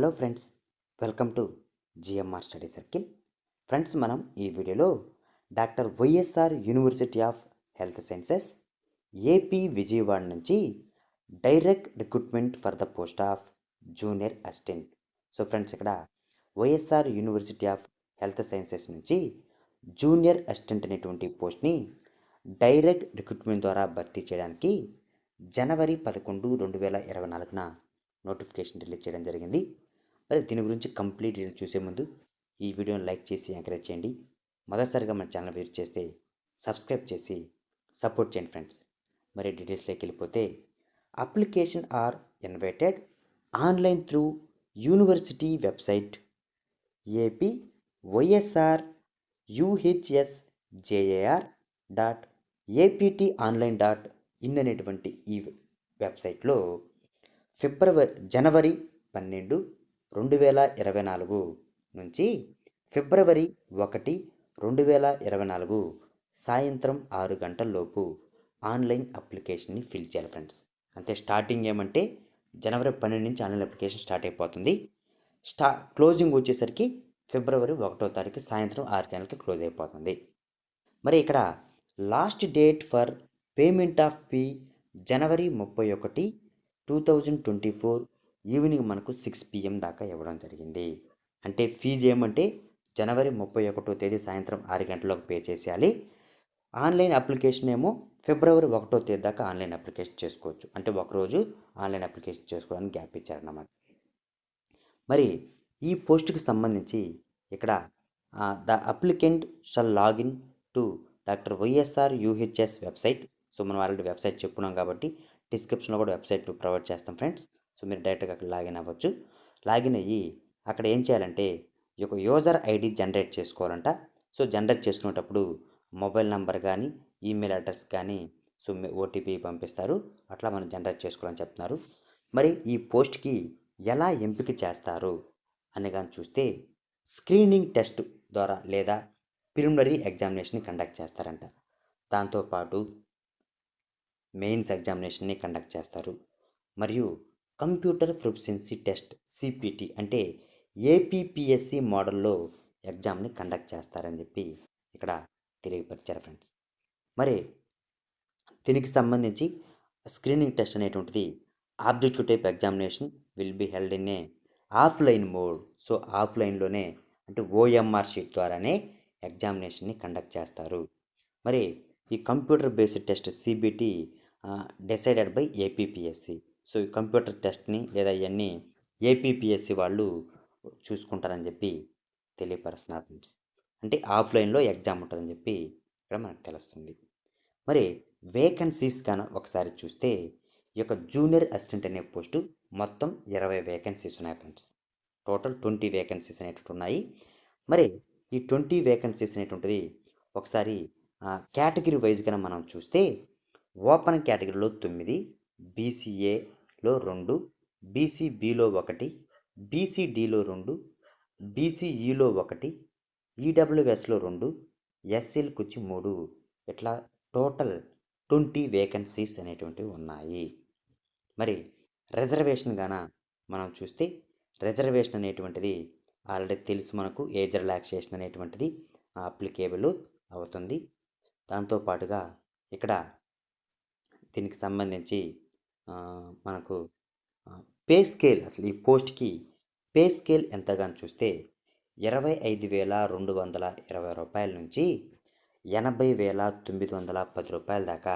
Hello friends welcome to GMR study circle. Friends మనం ఈ వీడియోలో doctor YSR university of health sciences AP Vijayawada నుంచి direct recruitment for the post of junior assistant. So friends ఇక్కడ YSR university of health sciences నుంచి junior assistant అనేటువంటి పోస్ట్ని direct recruitment ద్వారా భర్తీ చేయడానికి జనవరి పదకొండు రెండు వేల ఇరవై నాలుగున నోటిఫికేషన్ రిలీజ్ చేయడం జరిగింది. మరి దీని గురించి కంప్లీట్ చూసే ముందు ఈ వీడియోని లైక్ చేసి ఎంకరేజ్ చేయండి. మొదటిసారిగా మన ఛానల్ విజిట్ చేస్తే సబ్స్క్రైబ్ చేసి సపోర్ట్ చేయండి ఫ్రెండ్స్. మరి డీటెయిల్స్లోకి వెళ్ళిపోతే application are invited online through university website AP YSR UHS JAR dot APT online dot in అనేటువంటి ఈ వెబ్సైట్లో ఫిబ్రవరి జనవరి పన్నెండు రెండు వేల ఇరవై నాలుగు నుంచి ఫిబ్రవరి ఒకటి రెండు వేల ఇరవై నాలుగు సాయంత్రం ఆరు గంటల్లోపు ఆన్లైన్ అప్లికేషన్ని ఫిల్ చేయాలి ఫ్రెండ్స్. అంటే స్టార్టింగ్ ఏమంటే జనవరి పన్నెండు నుంచి ఆన్లైన్ అప్లికేషన్ స్టార్ట్ అయిపోతుంది. స్టా క్లోజింగ్ వచ్చేసరికి ఫిబ్రవరి ఒకటో తారీఖు సాయంత్రం ఆరు గంటలకి క్లోజ్ అయిపోతుంది. మరి ఇక్కడ last date for payment of fee జనవరి ముప్పై ఒకటి two thousand twenty four evening మనకు సిక్స్ పిఎం దాకా ఇవ్వడం జరిగింది. అంటే ఫీజు ఏమంటే జనవరి ముప్పై ఒకటో తేదీ సాయంత్రం ఆరు గంటలకు పే చేసేయాలి. ఆన్లైన్ అప్లికేషన్ ఏమో ఫిబ్రవరి ఒకటో తేదీ దాకా ఆన్లైన్ అప్లికేషన్ చేసుకోవచ్చు. అంటే ఒకరోజు ఆన్లైన్ అప్లికేషన్ చేసుకోవడానికి గ్యాప్ ఇచ్చారన్నమాట. మరి ఈ పోస్ట్కి సంబంధించి ఇక్కడ the applicant shall login to doctor YSR UHS website so మనం ఆల్రెడీ వెబ్సైట్ చెప్పున్నాం కాబట్టి డిస్క్రిప్షన్లో కూడా వెబ్సైట్ ప్రొవైడ్ చేస్తాం ఫ్రెండ్స్. సో మీరు డైరెక్ట్గా అక్కడ లాగిన్ అవ్వచ్చు. లాగిన్ అయ్యి అక్కడ ఏం చేయాలంటే ఈ యొక్క యూజర్ ఐడి జనరేట్ చేసుకోవాలంట. సో జనరేట్ చేసుకునేటప్పుడు మొబైల్ నెంబర్ కానీ ఈమెయిల్ అడ్రస్ కానీ సో ఓటీపీ పంపిస్తారు. అట్లా మనం జనరేట్ చేసుకోవాలని చెప్తున్నారు. మరి ఈ పోస్ట్కి ఎలా ఎంపిక చేస్తారు అని కానీ చూస్తే స్క్రీనింగ్ టెస్ట్ ద్వారా లేదా ప్రిలిమినరీ ఎగ్జామినేషన్ని కండక్ట్ చేస్తారంట. దాంతోపాటు మెయిన్స్ ఎగ్జామినేషన్ని కండక్ట్ చేస్తారు. మరియు కంప్యూటర్ ప్రొఫిషియన్సీ టెస్ట్ సిపిటి అంటే ఏపీపీఎస్సి మోడల్లో ఎగ్జామ్ని కండక్ట్ చేస్తారని చెప్పి ఇక్కడ తెలియపరిచారు ఫ్రెండ్స్. మరి దీనికి సంబంధించి స్క్రీనింగ్ టెస్ట్ అనేటువంటిది objective type examination will be held in a offline mode. So ఆఫ్లైన్లోనే అంటే ఓఎంఆర్ షీట్ ద్వారానే ఎగ్జామినేషన్ని కండక్ట్ చేస్తారు. మరి ఈ computer based test CBT decided by APPSC. So ఈ కంప్యూటర్ టెస్ట్ని లేదా ఇవన్నీ ఏపీపీఎస్సి వాళ్ళు చూసుకుంటారని చెప్పి తెలియపరుస్తున్నారు ఫ్రెండ్స్. అంటే ఆఫ్లైన్లో ఎగ్జామ్ ఉంటుందని చెప్పి ఇక్కడ మనకు తెలుస్తుంది. మరి వేకెన్సీస్ కానీ ఒకసారి చూస్తే ఈ యొక్క జూనియర్ అసిస్టెంట్ అనే పోస్టు మొత్తం ఇరవై వేకెన్సీస్ ఉన్నాయి ఫ్రెండ్స్. టోటల్ ట్వంటీ వేకెన్సీస్ అనేటువంటి ఉన్నాయి. మరి ఈ ట్వంటీ వేకెన్సీస్ అనేటువంటిది ఒకసారి కేటగిరీ వైజ్గా మనం చూస్తే ఓపెన్ కేటగిరీలో తొమ్మిది బీసీఏ లో రెండు బీసీబీలో ఒకటి బీసీడీలో రెండు బీసీఈలో e ఒకటి ఈడబ్ల్యూఎస్లో రెండు ఎస్సీలకు వచ్చి మూడు ఇట్లా టోటల్ ట్వంటీ వేకెన్సీస్ అనేటువంటివి ఉన్నాయి. మరి రిజర్వేషన్ గాన మనం చూస్తే రిజర్వేషన్ అనేటువంటిది ఆల్రెడీ తెలుసు మనకు ఏజ్ రిలాక్సేషన్ అనేటువంటిది అప్లికేబుల్ అవుతుంది. దాంతోపాటుగా ఇక్కడ దీనికి సంబంధించి మనకు పే స్కేల్ అసలు ఈ పోస్ట్కి పే స్కేల్ ఎంతగానో చూస్తే ఇరవై ఐదు వేల రెండు వందల ఇరవై రూపాయల నుంచి ఎనభై వేల తొమ్మిది వందల పది రూపాయల దాకా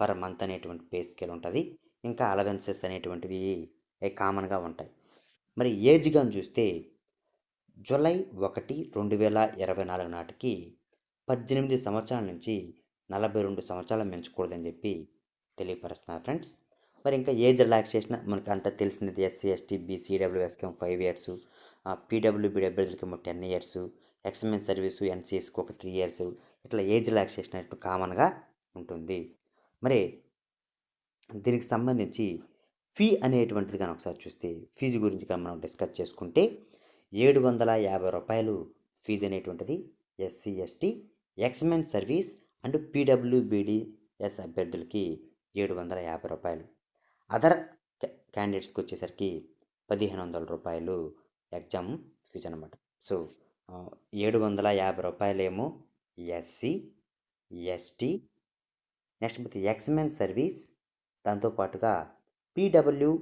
పర్ మంత్ అనేటువంటి పే స్కేల్ ఉంటుంది. ఇంకా అలవెన్సెస్ అనేటువంటివి కామన్గా ఉంటాయి. మరి ఏజ్ కానీ చూస్తే జూలై ఒకటి రెండు వేల ఇరవై నాలుగు నాటికి పద్దెనిమిది సంవత్సరాల నుంచి నలభై రెండు సంవత్సరాలు మించకూడదని చెప్పి తెలియపరుస్తున్నారు ఫ్రెండ్స్. మరి ఇంకా ఏజ్ రిలాక్సేషన్ మనకు అంతా తెలిసినది ఎస్సీ ఎస్టీ బీసీ డబ్ల్యూఎస్కేమో five years PWB అభ్యర్థులకేమో ten years ex men service ఎన్సీఎస్కి ఒక త్రీ ఇయర్స్ ఇట్లా ఏజ్ రిలాక్సేషన్ అనేట్టు కామన్గా ఉంటుంది. మరి దీనికి సంబంధించి ఫీ అనేటువంటిది కానీ ఒకసారి చూస్తే ఫీజు గురించి కానీ మనం డిస్కస్ చేసుకుంటే ఏడు వందల యాభై రూపాయలు ఫీజు అనేటువంటిది SC ST ex men service and PWBDS అభ్యర్థులకి ఏడు వందల యాభై రూపాయలు. అదర్ క్యాండిడేట్స్కి వచ్చేసరికి పదిహేను వందల రూపాయలు ఎగ్జామ్ ఫీజు అనమాట సో ఏడు వందల యాభై రూపాయలేమో ఎస్సీ ఎస్టీ నెక్స్ట్ పోతే ఎక్స్మెన్ సర్వీస్ దాంతోపాటుగా పీడబ్ల్యూ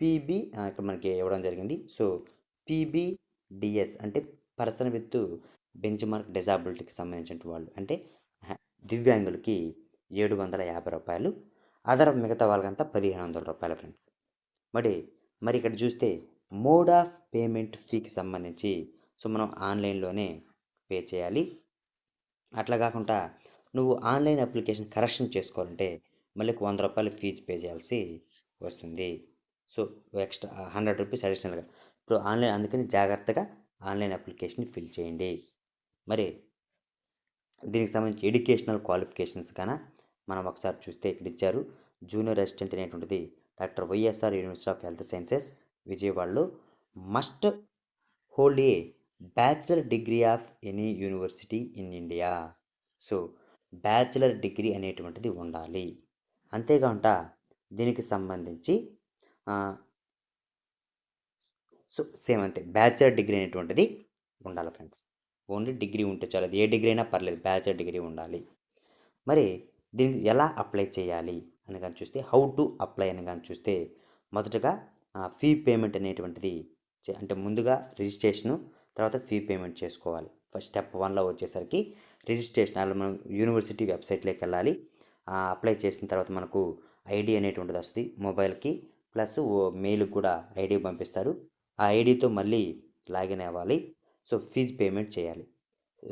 పీబీ ఇక్కడ మనకి ఇవ్వడం జరిగింది. సో పీబీడిఎస్ అంటే పర్సన్ విత్ బెంచ్ మార్క్ డిజాబిలిటీకి సంబంధించిన వాళ్ళు. అంటే దివ్యాంగులకి ఏడు వందల యాభై రూపాయలు అదర్ మిగతా వాళ్ళకంతా పదిహేను వందల రూపాయలు ఫ్రెండ్స్ మరి మరి ఇక్కడ చూస్తే మోడ్ ఆఫ్ పేమెంట్ ఫీకి సంబంధించి సో మనం ఆన్లైన్లోనే పే చేయాలి. అట్లా కాకుండా నువ్వు ఆన్లైన్ అప్లికేషన్ కరెక్షన్ చేసుకోవాలంటే మళ్ళీ వంద రూపాయలు ఫీజు పే చేయాల్సి వస్తుంది. సో ఎక్స్ట్రా హండ్రెడ్ రూపీస్ అడిషనల్గా. ఇప్పుడు ఆన్లైన్ అందుకని జాగ్రత్తగా ఆన్లైన్ అప్లికేషన్ ఫిల్ చేయండి. మరి దీనికి సంబంధించి ఎడ్యుకేషనల్ క్వాలిఫికేషన్స్ కన్నా మనం ఒకసారి చూస్తే ఇక్కడ ఇచ్చారు జూనియర్ అసిస్టెంట్ అనేటువంటిది doctor YSR university of health sciences విజయవాడలో. Must hold a bachelor degree of any university in India. So bachelor degree అనేటువంటిది ఉండాలి. అంతేకాకుండా దీనికి సంబంధించి సో సేమ్ అంతే. బ్యాచిలర్ డిగ్రీ అనేటువంటిది ఉండాలి ఫ్రెండ్స్. ఓన్లీ డిగ్రీ ఉంటే చాలు. ఏ డిగ్రీ అయినా పర్లేదు. బ్యాచిలర్ డిగ్రీ ఉండాలి. మరి దీనికి ఎలా అప్లై చేయాలి అని కానీ చూస్తే హౌ టు అప్లై అని కానీ చూస్తే మొదటగా ఫీ పేమెంట్ అనేటువంటిది చే- అంటే ముందుగా రిజిస్ట్రేషను తర్వాత ఫీ పేమెంట్ చేసుకోవాలి. ఫస్ట్ స్టెప్ వన్లో వచ్చేసరికి రిజిస్ట్రేషన్ అలా మనం యూనివర్సిటీ వెబ్సైట్లోకి వెళ్ళాలి. అప్లై చేసిన తర్వాత మనకు ఐడి అనేటువంటిది వస్తుంది మొబైల్కి ప్లస్ మెయిల్కి కూడా ఐడి పంపిస్తారు. ఆ ఐడితో మళ్ళీ లాగిన్ అవ్వాలి. సో ఫీజు పేమెంట్ చేయాలి.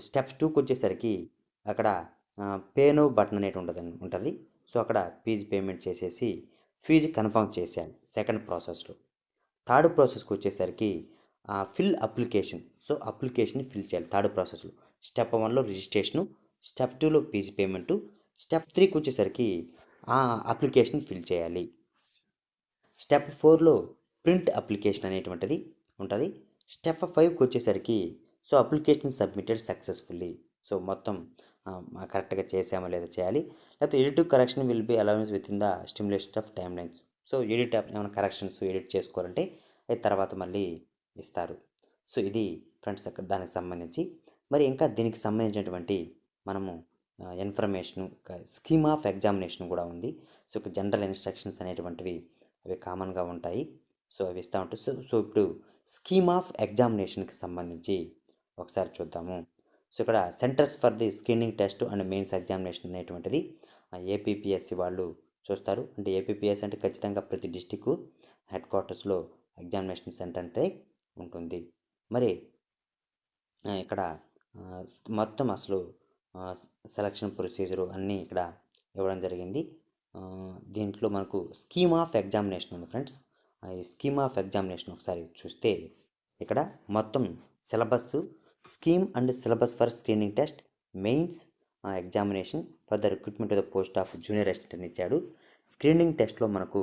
స్టెప్స్ టూకి వచ్చేసరికి అక్కడ పేనో బటన్ అనేటి ఉంటుంది ఉంటుంది. సో అక్కడ ఫీజు పేమెంట్ చేసేసి ఫీజు కన్ఫర్మ్ చేసేయాలి సెకండ్ ప్రాసెస్లో. థర్డ్ ప్రాసెస్కి వచ్చేసరికి fill application. So application fill చేయాలి థర్డ్ ప్రాసెస్లో. స్టెప్ వన్లో రిజిస్ట్రేషను స్టెప్ టూలో ఫీజు పేమెంటు స్టెప్ త్రీకి వచ్చేసరికి ఆ అప్లికేషన్ ఫిల్ చేయాలి. స్టెప్ ఫోర్లో ప్రింట్ అప్లికేషన్ అనేటువంటిది ఉంటుంది. స్టెప్ ఫైవ్కి వచ్చేసరికి so application submitted successfully. So మొత్తం కరెక్ట్గా చేసామో లేదో చేయాలి. లేకపోతే additive correction will be allowance within the stimulation of timelines. So edit ఏమైనా కరెక్షన్స్ ఎడిట్ చేసుకోవాలంటే అది తర్వాత మళ్ళీ ఇస్తారు. సో ఇది ఫ్రెండ్స్ అక్కడ దానికి సంబంధించి. మరి ఇంకా దీనికి సంబంధించినటువంటి మనము ఇన్ఫర్మేషను స్కీమ్ ఆఫ్ ఎగ్జామినేషన్ కూడా ఉంది. సో జనరల్ ఇన్స్ట్రక్షన్స్ అనేటువంటివి అవి కామన్గా ఉంటాయి. సో అవి ఇస్తూ ఉంటాయి సో సో ఇప్పుడు స్కీమ్ ఆఫ్ ఎగ్జామినేషన్కి సంబంధించి ఒకసారి చూద్దాము. సో ఇక్కడ centres for the screening test and mains examination అనేటువంటిది ఏపీపీఎస్సి వాళ్ళు చూస్తారు. అంటే ఏపీపీఎస్ అంటే ఖచ్చితంగా ప్రతి డిస్టిక్ హెడ్ క్వార్టర్స్లో ఎగ్జామినేషన్ సెంటర్ అంటే ఉంటుంది. మరి ఇక్కడ మొత్తం అసలు సెలక్షన్ ప్రొసీజరు అన్నీ ఇక్కడ ఇవ్వడం జరిగింది. దీంట్లో మనకు స్కీమ్ ఆఫ్ ఎగ్జామినేషన్ ఉంది ఫ్రెండ్స్. ఈ స్కీమ్ ఆఫ్ ఎగ్జామినేషన్ ఒకసారి చూస్తే ఇక్కడ మొత్తం syllabus scheme and syllabus for screening test mains examination for the recruitment of the post of junior assistant ఇచ్చాడు. స్క్రీనింగ్ టెస్ట్లో మనకు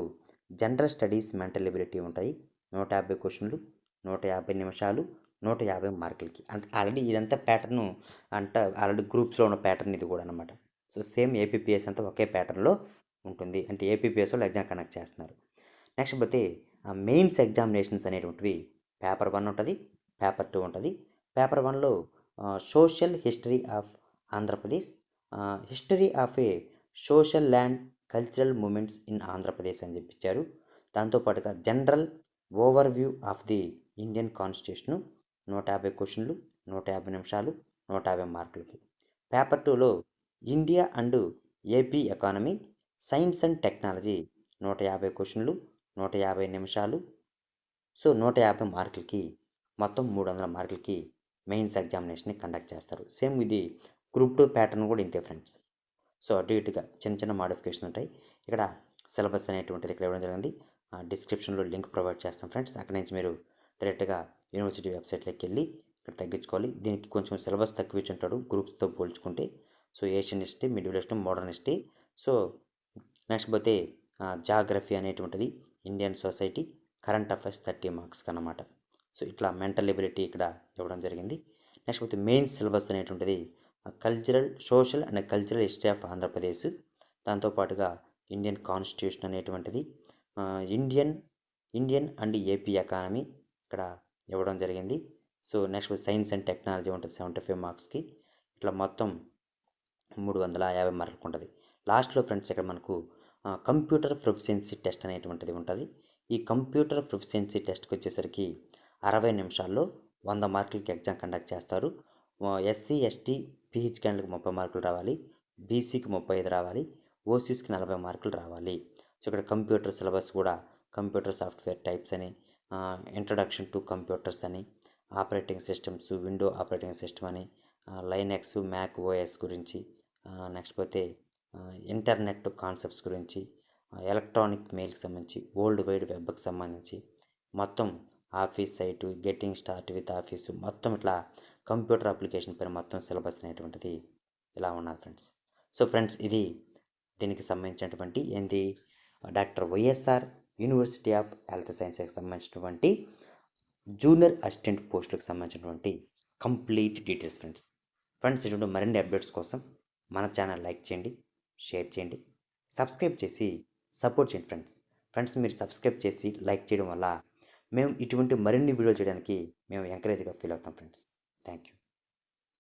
జనరల్ స్టడీస్ మెంటల్ ఎబిలిటీ ఉంటాయి. నూట యాభై క్వశ్చన్లు నూట యాభై నిమిషాలు నూట యాభై మార్కులకి. అంటే ఆల్రెడీ ఇదంతా ప్యాటర్న్ అంటే ఆల్రెడీ గ్రూప్స్లో ఉన్న ప్యాటర్న్ ఇది కూడా అనమాట సో సేమ్ ఏపీపీఎస్ అంతా ఒకే ప్యాటర్న్లో ఉంటుంది. అంటే ఏపీపీఎస్ వాళ్ళు ఎగ్జామ్ కండక్ట్ చేస్తున్నారు. నెక్స్ట్ పోతే మెయిన్స్ ఎగ్జామినేషన్స్ అనేటువంటివి పేపర్ వన్ ఉంటుంది పేపర్ టూ ఉంటుంది పేపర్ వన్లో social history of Andhra Pradesh history of a social land cultural movements in Andhra Pradesh అని చెప్పించారు దాంతోపాటుగా general overview of the Indian constitution నూట యాభై క్వశ్చన్లు నూట యాభై నిమిషాలు నూట యాభై మార్కులకి. పేపర్ టూలో India and AP economy science and technology నూట యాభై క్వశ్చన్లు నూట యాభై నిమిషాలు సో నూట యాభై మార్కులకి మొత్తం మూడు వందల మార్కులకి మెయిన్స్ ఎగ్జామినేషన్ని కండక్ట్ చేస్తారు. సేమ్ ఇది గ్రూప్ టూ ప్యాటర్న్ కూడా ఇంతే ఫ్రెండ్స్. సో అటు ఇటుగా చిన్న చిన్న మాడిఫికేషన్ ఉంటాయి. ఇక్కడ సిలబస్ అనేటువంటిది ఇక్కడ ఇవ్వడం జరిగింది. డిస్క్రిప్షన్లో లింక్ ప్రొవైడ్ చేస్తాం ఫ్రెండ్స్. అక్కడి నుంచి మీరు డైరెక్ట్గా యూనివర్సిటీ వెబ్సైట్లోకి వెళ్ళి ఇక్కడ తగ్గించుకోవాలి. దీనికి కొంచెం సిలబస్ తక్కువ ఇచ్చి ఉంటాడు గ్రూప్స్తో పోల్చుకుంటే. So Asian history middle history modern history. So next పోతే జాగ్రఫీ అనేటువంటిది Indian society current affairs thirty marks అన్నమాట సో ఇట్లా మెంటల్ ఎబిలిటీ ఇక్కడ ఇవ్వడం జరిగింది. నెక్స్ట్ పోతే మెయిన్ సిలబస్ అనేటువంటిది cultural social and cultural history of Andhra Pradesh. దాంతోపాటుగా ఇండియన్ కాన్స్టిట్యూషన్ అనేటువంటిది Indian Indian and AP economy ఇక్కడ ఇవ్వడం జరిగింది. So next science and technology ఉంటుంది సెవెంటీ ఫైవ్ మార్క్స్కి ఇట్లా మొత్తం మూడు వందల యాభై మార్కులకు ఉంటుంది. లాస్ట్లో ఫ్రెండ్స్ ఇక్కడ మనకు కంప్యూటర్ ప్రొఫిషియన్సీ టెస్ట్ అనేటువంటిది ఉంటుంది. ఈ కంప్యూటర్ ప్రొఫిషియన్సీ టెస్ట్కి వచ్చేసరికి అరవై నిమిషాల్లో వంద మార్కులకి ఎగ్జామ్ కండక్ట్ చేస్తారు. ఎస్సీ ఎస్టీ పిహెచ్ క్యాండిల్కి ముప్పై మార్కులు రావాలి. బీసీకి ముప్పై ఐదు రావాలి. ఓసీస్కి నలభై మార్కులు రావాలి. సో ఇక్కడ కంప్యూటర్ సిలబస్ కూడా కంప్యూటర్ సాఫ్ట్వేర్ టైప్స్ అని ఇంట్రడక్షన్ టు కంప్యూటర్స్ అని operating systems window operating system అని లైనెక్స్ మ్యాక్ ఓఎస్ గురించి నెక్స్ట్ పోతే ఇంటర్నెట్ కాన్సెప్ట్స్ గురించి ఎలక్ట్రానిక్ మెయిల్కి సంబంధించి వరల్డ్ వైడ్ వెబ్కి సంబంధించి మొత్తం office suite getting start with office మొత్తం ఇట్లా కంప్యూటర్ అప్లికేషన్ పైన మొత్తం సిలబస్ అనేటువంటిది ఇలా ఉన్నారు ఫ్రెండ్స్. సో ఫ్రెండ్స్ ఇది దీనికి సంబంధించినటువంటి ఏంటి doctor YSR university of health సైన్సెస్కి సంబంధించినటువంటి జూనియర్ అసిస్టెంట్ పోస్టులకు సంబంధించినటువంటి కంప్లీట్ డీటెయిల్స్ ఫ్రెండ్స్. ఫ్రెండ్స్ ఇటువంటి మరిన్ని అప్డేట్స్ కోసం మన ఛానల్ లైక్ చేయండి షేర్ చేయండి సబ్స్క్రైబ్ చేసి సపోర్ట్ చేయండి ఫ్రెండ్స్. ఫ్రెండ్స్ మీరు సబ్స్క్రైబ్ చేసి లైక్ చేయడం వల్ల మేము ఇటువంటి మరిన్ని వీడియోలు చేయడానికి మేము ఎంకరేజ్గా ఫీల్ అవుతాం ఫ్రెండ్స్ థ్యాంక్ యూ